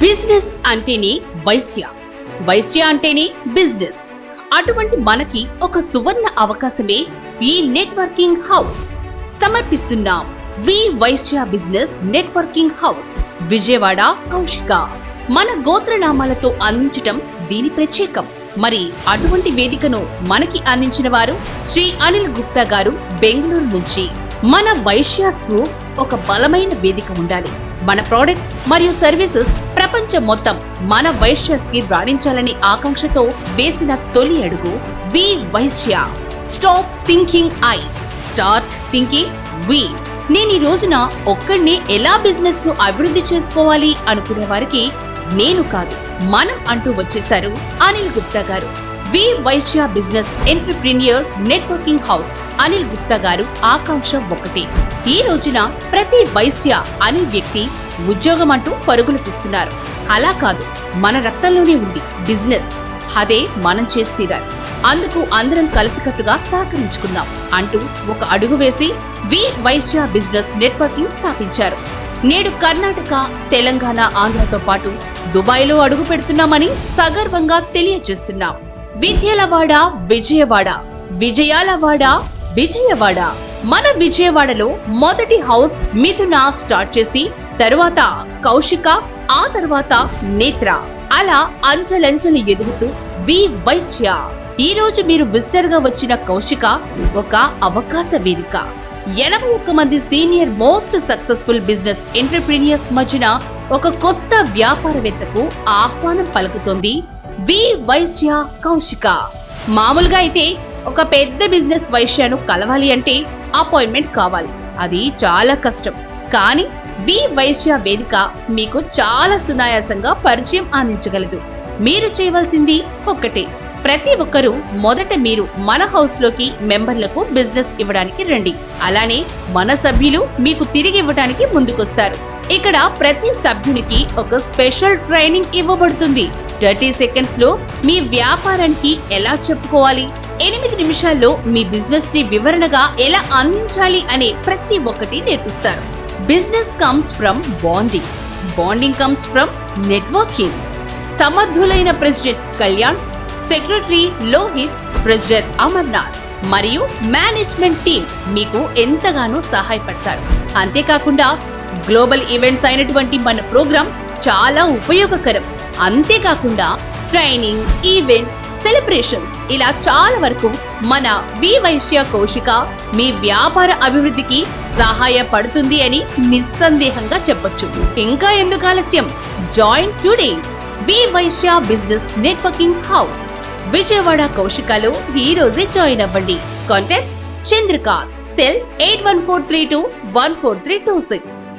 Business అంటేనే వైశ్య. వైశ్య అంటేనే business. అటువంటి మనకి ఒక సువర్ణ అవకాశమే ఈ networking house. సమర్పిస్తున్నాం we Vaishya business networking house Vijayawada Kaushika. మన గోత్రనామాలతో అందించటం దీని ప్రత్యేకం. మరి అటువంటి వేదికను మనకి అందించిన వారు శ్రీ అనిల్ గుప్తా గారు బెంగళూరు నుంచి. మన వైశ్యాస్కు ఒక బలమైన వేదిక ఉండాలి. మన ప్రొడక్ట్స్ మరియు సర్వీసెస్ ప్రపంచం మొత్తం మన వైశ్యస్కి రాణించాలనే ఆకాంక్షతో వేసిన తొలి అడుగు we Vaishya. Stop thinking I start thinking we నేను ఈ రోజున ఒక్కడినే ఎలా బిజినెస్ను అభివృద్ధి చేసుకోవాలి అనుకునే వారికి నేను కాదు మనం అంటూ వచ్చేశారు అనిల్ గుప్తా గారు. We Vaishya business entrepreneur networking house. Anil Gupta గారు ఆకాంక్ష ఒకటి. ఈ రోజున ప్రతి వైశ్య అనే వ్యక్తి ఉద్యోగం అంటూ పరుగులు తీస్తున్నారు. అలా కాదు మన రక్తంలోనే ఉంది బిజినెస్. అదే మనం చేసి అందుకు అందరం కలిసికట్టుగా సహకరించుకుందాం అంటూ ఒక అడుగు వేసి వి వైశ్య బిజినెస్ నెట్వర్కింగ్ స్థాపించారు. నేడు కర్ణాటక తెలంగాణ ఆంధ్రతో పాటు దుబాయ్లో అడుగు పెడుతున్నామని సగర్వంగా తెలియజేస్తున్నాం. విద్యలవాడ విజయవాడ. విజయాలవాడ విజయవాడ. మన విజయవాడలో మొదటి హౌస్ మిథున స్టార్ట్ చేసి తరువాత కౌశిక ఆ తర్వాత నేత్ర. అలా అంచెలంచెలు ఎదుగుతూ వి వైశ్య. ఈ రోజు మీరు విజిటర్గా వచ్చిన కౌశిక ఒక అవకాశ వేదిక. ఎనభై ఒక్క మంది senior most successful business entrepreneurs మధ్యన ఒక కొత్త వ్యాపారవేత్తకు ఆహ్వానం పలుకుతోంది వి వైశ్య కౌశిక. మామూలుగా అయితే ఒక పెద్ద బిజినెస్ వైశ్యను కలవాలి అంటే అపాయింట్మెంట్ కావాలి. అది చాలా కష్టం. కానీ వి వైశ్య వేదిక మీకు చాలా సునాయాసంగా పరిచయం అందించగలదు. మీరు చేయవలసింది ఒక్కటే. ప్రతి ఒక్కరూ మొదట మీరు మన హౌస్లోకి మెంబర్లకు బిజినెస్ ఇవ్వడానికి రండి. అలానే మన సభ్యులు మీకు తిరిగి ఇవ్వడానికి ముందుకొస్తారు. ఇక్కడ ప్రతి సభ్యునికి ఒక స్పెషల్ ట్రైనింగ్ ఇవ్వబడుతుంది. థర్టీ సెకండ్స్లో మీ వ్యాపారానికి ఎలా చెప్పుకోవాలి? ఎనిమిది నిమిషాల్లో మీ బిజినెస్ని వివరణగా ఎలా అందించాలి అనే ప్రతి ఒక్కటి నేర్పిస్తారు. Business comes from bonding. Bonding comes from networking. సమర్థులైన president Kalyan secretary Lohit president Amarnath మరియు మేనేజ్మెంట్ టీం మీకు ఎంతగానో సహాయపడతారు. అంతేకాకుండా గ్లోబల్ ఈవెంట్స్ అయినటువంటి మన ప్రోగ్రాం చాలా ఉపయోగకరం. అంతేకాకుండా ట్రైనింగ్ ఈవెంట్స్ సెలబ్రేషన్స్ ఇలా చాలా వరకు మన వి వైశ్య కోశిక మీ వ్యాపార అభివృద్ధికి సహాయపడుతుంది అని నిస్సందేహంగా చెప్పొచ్చు. ఇంకా ఎందుకు ఆలస్యం? Join today we Vaishya business networking house. Vijayawada కౌశికలో ఈ రోజే జాయిన్ అవ్వండి. Contact Chandrika cell eight one four three two one four three two six.